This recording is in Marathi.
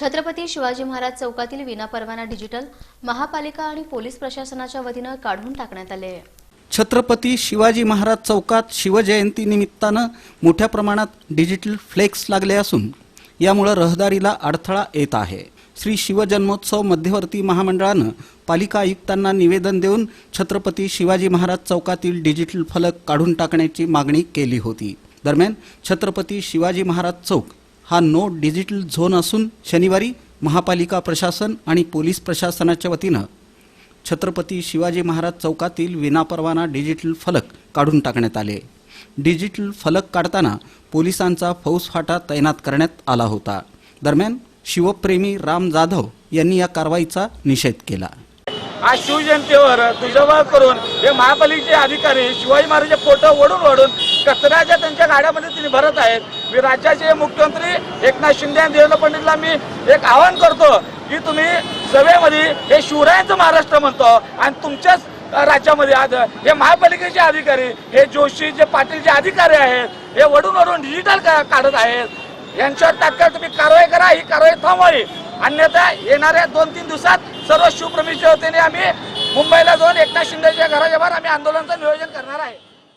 छत्रपती शिवाजी महाराज चौकातील विनापरवाना डिजिटल महापालिका आणि पोलीस प्रशासनाच्या वतीनं काढून टाकण्यात आले. छत्रपती शिवाजी महाराज चौकात शिवजयंती निमित्तानं मोठ्या प्रमाणात डिजिटल फ्लेक्स लागले असून यामुळे रहदारीला अडथळा येत आहे. श्री शिवजन्मोत्सव मध्यवर्ती महामंडळानं पालिका आयुक्तांना निवेदन देऊन छत्रपती शिवाजी महाराज चौकातील डिजिटल फलक काढून टाकण्याची मागणी केली होती. दरम्यान छत्रपती शिवाजी महाराज चौक हा नो डिजिटल झोन असून शनिवारी महापालिका प्रशासन आणि पोलीस प्रशासनाच्या वतीनं छत्रपती शिवाजी महाराज चौकातील विनापरवाना डिजिटल फलक काढून टाकण्यात आले. डिजिटल फलक काढताना पोलिसांचा फौजफाटा तैनात करण्यात आला होता. दरम्यान शिवप्रेमी राम जाधव यांनी या कारवाईचा निषेध केला. आज शिवजयंतीवर तुझाबळ करून हे महापालिकेचे अधिकारी शिवाजी महाराजचे फोटो ओढून ओढून कचऱ्याच्या त्यांच्या गाड्यामध्ये तिने भरत आहेत. मी राज्याचे मुख्यमंत्री एकनाथ शिंदे आणि देवेंद्र पंडितला मी एक आवाहन करतो की तुम्ही सभेमध्ये हे शिवरायांचं महाराष्ट्र म्हणतो आणि तुमच्याच राज्यामध्ये आज हे महापालिकेचे अधिकारी हे जोशी जे पाटील जे अधिकारी आहेत हे वडून वडून डिजिटल काढत आहेत. यांच्यावर तात्काळ तुम्ही कारवाई करा ही कारवाई थांबवावी. अन्यथा येणाऱ्या दोन तीन दिवसात सर्व शिवप्रेमीच्या वतीने आम्ही मुंबईला जाऊन एकनाथ शिंदेच्या घराच्या बाहेर आम्ही आंदोलनाचं नियोजन करणार आहे.